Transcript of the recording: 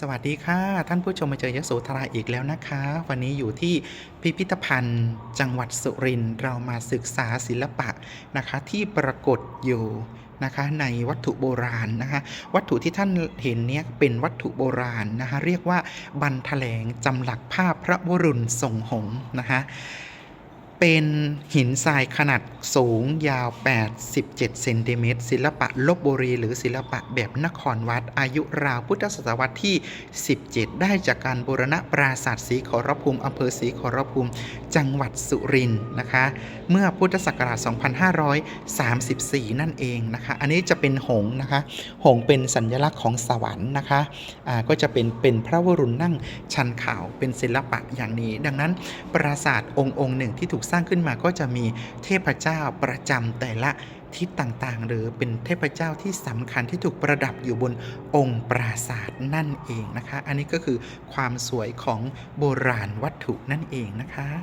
สวัสดีค่ะ ท่านผู้ชมมาเจอยโสธราอีกแล้วนะคะ วันนี้อยู่ที่พิพิธภัณฑ์ จังหวัดสุรินทร์เรามาศึกษาศิลปะนะคะ ที่ปรากฏอยู่นะคะในวัตถุโบราณนะคะ วัตถุที่ท่านเห็นเนี้ยเป็นวัตถุโบราณนะคะ เรียกว่าบันแถลงจำหลักภาพพระวรุณทรงหงส์นะคะ เป็นหินทรายขนาดสูงยาว 87 เซนติเมตรศิลปะลบบุรี หรือศิลปะแบบนครวัด อายุราวพุทธศตวรรษที่ 17 ได้จากการบูรณะปราสาทศรีขอรภูมิอำเภอศรีขอรภูมิ จังหวัดสุรินทร์นะคะ เมื่อพุทธศักราช 2534 นั่นเองนะคะ อันนี้จะเป็นหงนะคะ หงเป็นสัญลักษณ์ของสวรรค์นะคะอ่าก็จะเป็นเป็นพระวรุณนั่งชันข่าวเป็นศิลปะอย่างนี้ ดังนั้นปราสาทองค์องค์หนึ่งที่ถูกสร้างขึ้นมาก็จะมีเทพเจ้าประจำแต่ละทิศต่างๆ หรือเป็นเทพเจ้าที่สำคัญที่ถูกประดับอยู่บนองค์ปราสาทนั่นเองนะคะ อันนี้ก็คือความสวยของโบราณวัตถุนั่นเองนะคะ